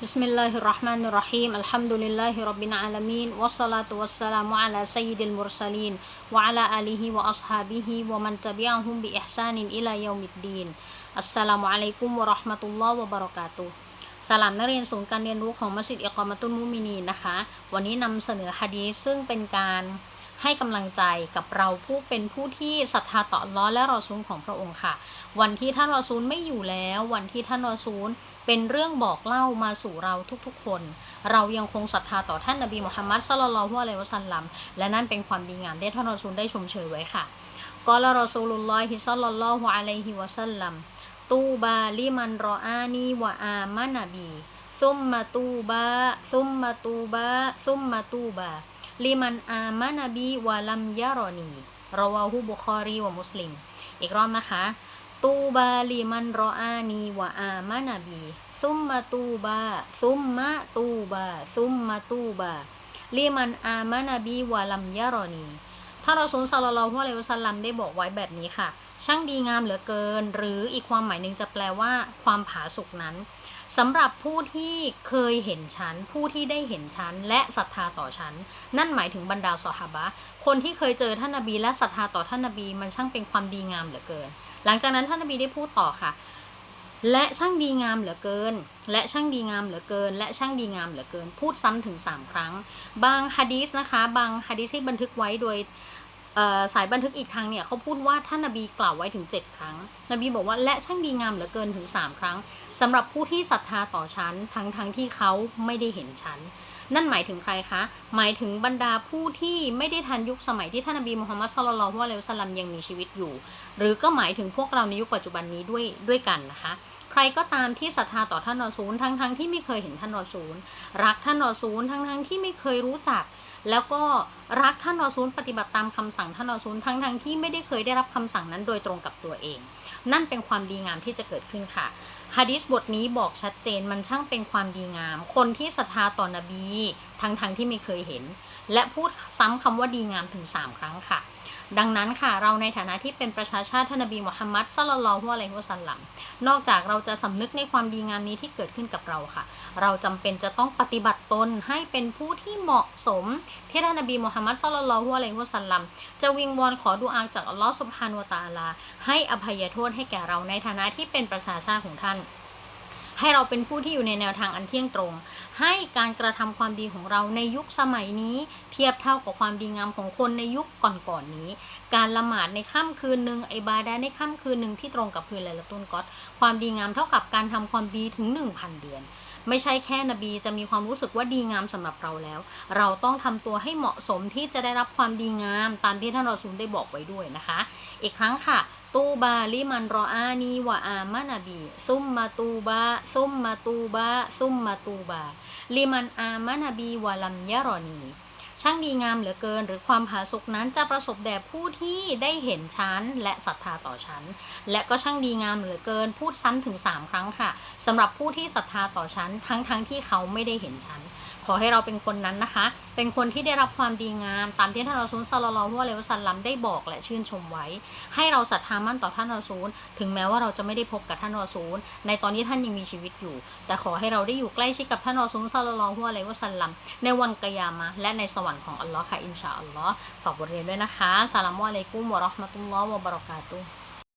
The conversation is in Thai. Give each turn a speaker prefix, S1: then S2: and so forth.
S1: بسم الله الرحمن الرحيم الحمد لله رب العالمين والصلاة والسلام على سيد المرسلين وعلى آله وأصحابه ومن تبعهم بإحسان إلى يوم الدين السلام عليكم ورحمة الله وبركاته สลามนักเรียนศูนย์การเรียนรู้ของมัสยิดอิกอมาตุนมุมินีนนะคะ วันนี้นำเสนอฮะดีษซึ่งเป็นการ ให้กำลังใจกับเราผู้เป็นผู้ที่ศรัทธาต่ออัลล้อฮ์และรอซูลของพระองค์ค่ะ วันที่ท่านรอซูลไม่อยู่แล้ว วันที่ท่านรอซูลเป็นเรื่องบอกเล่ามาสู่เราทุกๆคน เรายังคงศรัทธาต่อท่านนบีมุฮัมมัดศ็อลลัลลอฮุอะลัยฮิวะซัลลัมและนั่นเป็นความดีงามที่ท่านรอซูลได้ชมเชยไว้ค่ะกอลรอซูลุลลอฮิศ็อลลัลลอฮุอะลัยฮิวะซัลลัมตูบาลิมันรออานีวะอามานบีซุมมาตูบาซุมมาตูบาซุมมาตูบา ลิมันอามานบีวะลัมยารอนีรอวาฮูบุคอรีวะมุสลิม อีกรอบนะคะ ตูบาลิมันรออานีวะอามานาบีซุมมาตูบาซุมมาตูบาซุมมาตูบาลิมันอามานาบีวะลัมยารอนี ท่านรอซูลศ็อลลัลลอฮุอะลัยฮิวซัลลัมได้บอกไว้แบบนี้ค่ะ ช่างดีงามเหลือเกิน หรืออีกความหมายหนึ่งจะแปลว่าความผาสุกนั้นสำหรับผู้ที่เคยเห็นฉัน ผู้ที่ได้เห็นฉัน และศรัทธาต่อฉัน นั่นหมายถึงบรรดาสหบะคนที่เคยเจอท่านนบีและศรัทธาต่อท่านนบี มันช่างเป็นความดีงามเหลือเกิน หลังจากนั้นท่านนบีได้พูดต่อค่ะ และช่างดีงามเหลือเกิน และช่างดีงามเหลือเกิน และช่างดีงามเหลือเกิน พูดซ้ำถึง 3 ครั้ง บางฮะดีสนะคะ บางฮะดีสที่บันทึกไว้โดยสายบันทึกอีกทางเนี่ยเขาพูดว่าท่านนบีกล่าวไว้ถึง 7 ครั้ง นบีบอกว่าและช่างดีงามเหลือเกินถึง 3 ครั้งสำหรับผู้ที่ศรัทธาต่อฉันทั้งทั้งที่เขาไม่ได้เห็นฉัน นั่นหมายถึงใครคะ หมายถึงบรรดาผู้ที่ไม่ได้ทันยุคสมัยที่ท่านนบีมุฮัมมัดสุลลัลฮุอะลัยฮิวะสัลลัมยังมีชีวิตอยู่ หรือก็หมายถึงพวกเราในยุคปัจจุบันนี้ด้วยด้วยกันนะคะ ใครก็ตามที่ศรัทธาต่อท่านรอซูลทั้งทั้งที่ไม่เคยเห็นท่านรอซูลรักท่านรอซูลทั้งทั้งที่ไม่เคยรู้จัก แล้วก็รักท่านรอซูลปฏิบัติตามคำสั่งท่านรอซูลทั้งทั้งที่ไม่ได้เคยได้รับคำสั่งนั้นโดยตรงกับตัวเอง นั่นเป็นความดีงามที่จะเกิดขึ้นค่ะฮะดิษบทนี้บอกชัดเจนมันช่างเป็นความดีงาม คนที่ศรัทธาต่อนบีทั้งทั้งที่ไม่เคยเห็น และพูดซ้ำคำว่าดีงามถึง 3 ครั้งค่ะ ดังนั้นค่ะเราในฐานะที่เป็นประชาชาติท่านนบีมุฮัมมัดซัลลัลลอฮุอะลัยฮิวะสัลลัมนอกจากเราจะสำนึกในความดีงามนี้ที่เกิดขึ้นกับเราค่ะ เราจำเป็นจะต้องปฏิบัติตนให้เป็นผู้ที่เหมาะสมที่ท่านนบีมุฮัมมัดซัลลัลลอฮุอะลัยฮิวะสัลลัมจะวิงวอนขอดุอาจากอัลลอฮ์สุบฮานุตะอาลา ให้อภัยโทษให้แก่เราในฐานะที่เป็นประชาชาติของท่าน ให้เราเป็นผู้ที่อยู่ในแนวทางอันเที่ยงตรง ให้การกระทำความดีของเราในยุคสมัยนี้ เทียบเท่ากับความดีงามของคนในยุคก่อนๆนนี้ การละหมาดในค่ำคืนหนึ่งไอบาดาในค่ำคืนหนึ่งที่ตรงกับคืนไลละตุนกอตความดีงามเท่ากับการทำความดีถึง 1,000 เดือนไม่ใช่แค่นบีจะมีความรู้สึกว่าดีงามสำหรับเราแล้ว เราต้องทำตัวให้เหมาะสมที่จะได้รับความดีงาม ตามที่ท่านรอซูลได้บอกไว้ด้วยนะคะ อีกครั้งค่ะ ตูบาลิมันรออานีวะอามานบีซุมมาตูบาซุมมาตูบาซุมมาตูบาลิมันอามานบีวะลัมยารอนี ช่างดีงามเหลือเกิน หรือความผาสุกนั้นจะประสบแด่ผู้ที่ได้เห็นฉันและศรัทธาต่อฉัน และก็ช่างดีงามเหลือเกิน พูดซ้ำถึง 3 ครั้งค่ะสำหรับผู้ที่ศรัทธาต่อฉันทั้งทั้งที่เขาไม่ได้เห็นฉัน ขอให้เราเป็นคนนั้นนะคะ เป็นคนที่ได้รับความดีงาม ตามที่ท่านรอซูลซาลลลลอฮุอะลัยฮิวซัลลัมได้บอกและชื่นชมไว้ ให้เราศรัทธามั่นต่อท่านรอซูล ถึงแม้ว่าเราจะไม่ได้พบกับท่านรอซูล ในตอนนี้ท่านยังมีชีวิตอยู่ แต่ขอให้เราได้อยู่ใกล้ชิดกับท่านรอซูลซาลลลลอฮุอะลัยฮิวซัลลัมในวันกยามะและในสวรรค์ของอัลลอฮ์ค่ะ อินชาอัลลอฮ์ฝากบทเรียนด้วยนะคะสลามอะลัยกุมวะเราะห์มะตุลลอฮ์วะบะเราะกาตุฮ์